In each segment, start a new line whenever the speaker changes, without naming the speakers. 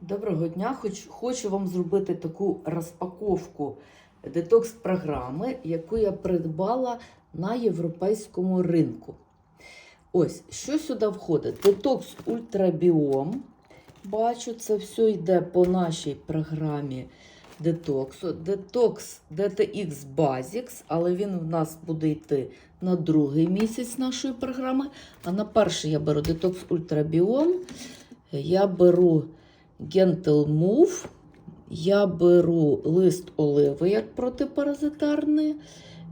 Доброго дня! Хоч, хочу вам зробити таку розпаковку детокс-програми, яку я придбала на європейському ринку. Ось, що сюди входить? Детокс Ультрабіом. Бачу, це все йде по нашій програмі детоксу. Детокс DTX Basics, але він в нас буде йти на другий місяць нашої програми. А на перший я беру детокс Ультрабіом. Я беру Gentle Move. Я беру лист оливи як протипаразитарний.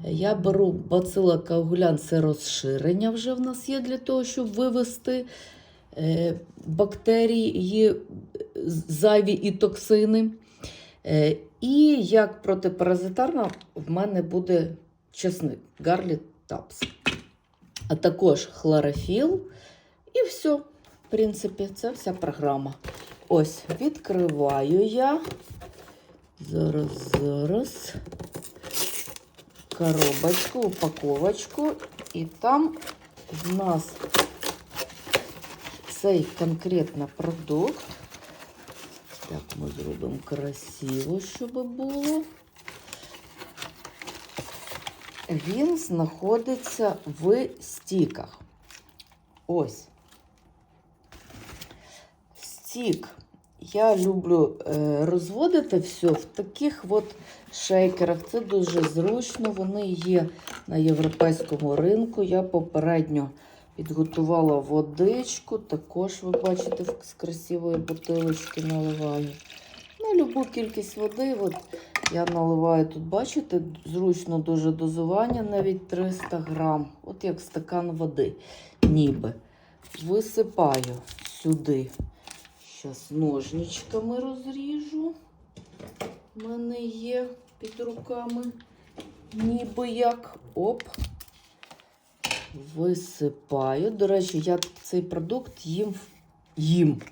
Я беру бацила каогулян, це розширення вже в нас є для того, щоб вивести е, бактерії, зайві і токсини. Е, і як протипаразитарна в мене буде чесник Гарлі Тапс. А також хлорофіл. І все. В принципі, це вся програма. Ось, відкриваю я. Зараз, зараз. Коробочку, упаковочку. І там в нас цей конкретно продукт. Так, ми зробимо красиво, щоб було. Він знаходиться в стіках. Ось. Стік. Я люблю е, розводити все в таких от шейкерах. Це дуже зручно. Вони є на європейському ринку. Я попередньо підготувала водичку. Також, ви бачите, з красивої бутилочки наливаю. На любу кількість води. От я наливаю тут, бачите, зручно дуже дозування, навіть 300 грам. От як стакан води, ніби. Висипаю сюди. Зараз ножничками розріжу. У мене є під руками. Ніби як. Оп. Висипаю. До речі, я цей продукт їм, їм.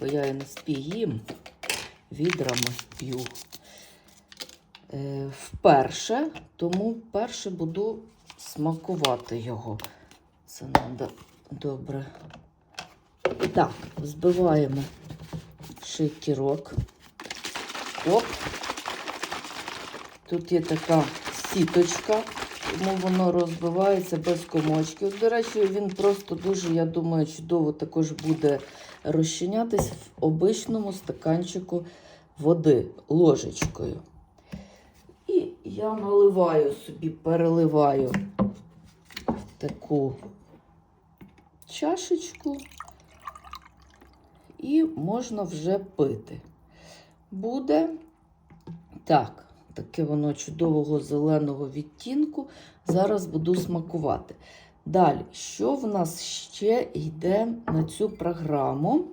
бо я не спію їм. Відрами п'ю. Е, вперше, тому вперше буду смакувати його. Це треба добре. Так, збиваємо шейкерок. Оп. Тут є така сіточка, тому воно розбивається без комочків. До речі, він просто дуже, я думаю, чудово також буде розчинятись в обичному стаканчику води ложечкою. І я наливаю собі, переливаю таку чашечку і можна вже пити. Буде так, таке воно чудового зеленого відтінку. Зараз буду смакувати. Далі, що в нас ще йде на цю програму?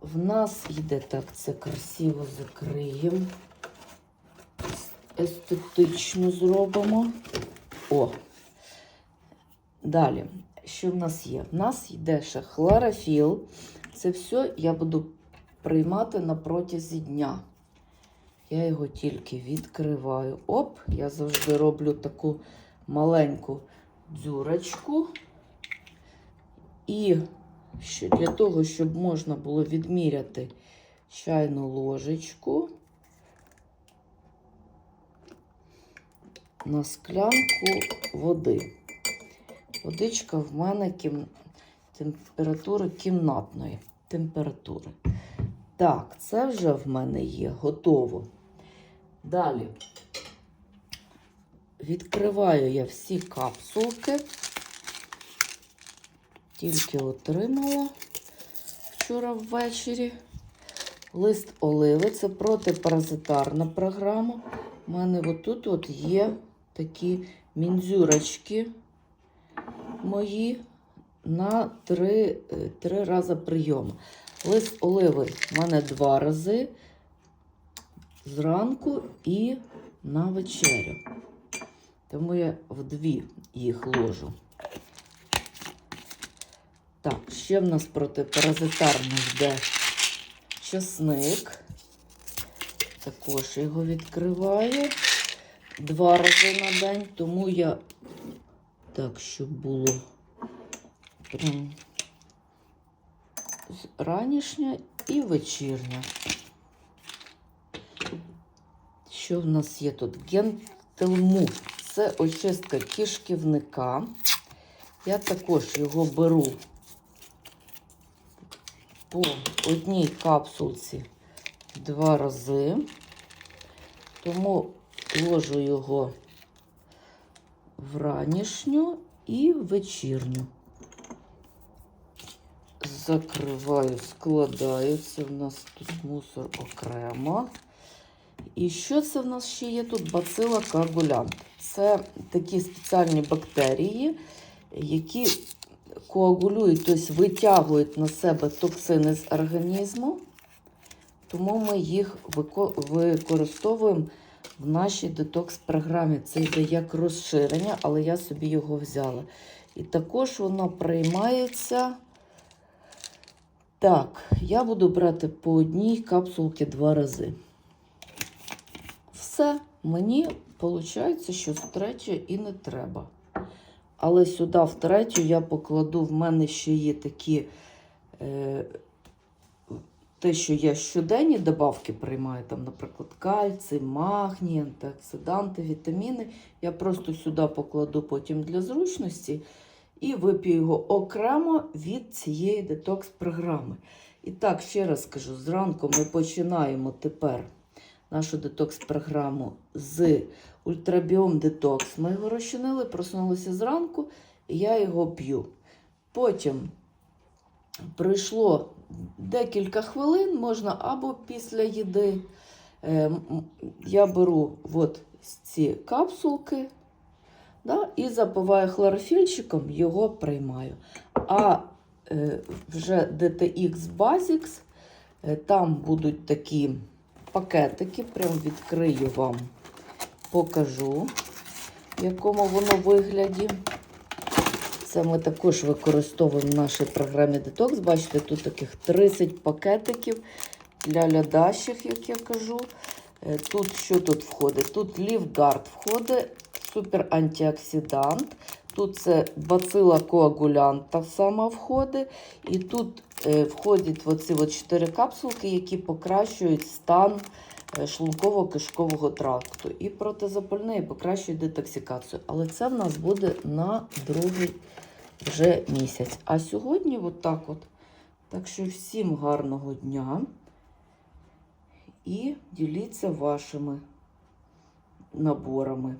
В нас йде так, це красиво закриємо. Естетично зробимо. О. Далі, що в нас є? В нас йде ще хлорофіл. Це все я буду приймати на протязі дня. Я його тільки відкриваю. Оп, я завжди роблю таку маленьку дзюрочку. І що для того, щоб можна було відміряти чайну ложечку на склянку води. Водичка в мене кім... температури кімнатної температури. Так, це вже в мене є готово. Далі відкриваю я всі капсулки. Тільки отримала вчора ввечері. Лист оливи це протипаразитарна програма. У мене отут от є такі мінзюрочки мої на три, е, три рази прийому. Лист оливи в мене два рази зранку і на вечерю. Тому я вдві їх ложу. Так, ще в нас протипаразитарний йде часник. Також його відкриваю два рази на день, тому я так, щоб було прям ранішня і вечірня. Що в нас є тут? Гентелму. Це очистка кишківника. Я також його беру по одній капсулці два рази. Тому ложу його в ранішню і вечірню. Закриваю, складаю. Це в нас тут мусор окремо. І що це в нас ще є тут? Бацила коагулянт. Це такі спеціальні бактерії, які коагулюють, тобто витягують на себе токсини з організму. Тому ми їх використовуємо в нашій детокс-програмі. Це йде як розширення, але я собі його взяла. І також воно приймається. Так, я буду брати по одній капсулці два рази. Все, мені виходить, що з третьої і не треба. Але сюди в третю я покладу, в мене ще є такі, е, те, що я щоденні добавки приймаю, там, наприклад, кальцій, магній, антиоксиданти, вітаміни. Я просто сюди покладу потім для зручності і вип'ю його окремо від цієї детокс-програми. І так, ще раз скажу: зранку ми починаємо тепер нашу детокс-програму з ультрабіом детокс. Ми його розчинили, проснулися зранку, і я його п'ю. Потім пройшло декілька хвилин, можна або після їди. Е, Я беру от ці капсулки да, і запиваю хлорофільчиком, його приймаю. А е, вже DTX Basics, е, там будуть такі пакетики, прям відкрию вам, покажу, в якому воно вигляді. Це ми також використовуємо в нашій програмі Detox. Бачите, тут таких 30 пакетиків для лядащих, як я кажу. Е, Тут що тут входить? Тут Лівгард входить, супер антиоксидант. Тут це бацила коагулянта сама входить. І тут е, входять оці от 4 капсулки, які покращують стан шлунково-кишкового тракту. І протизапальне, і покращує детоксикацію. Але це в нас буде на другий вже місяць. А сьогодні от так от. Так що всім гарного дня і діліться вашими наборами.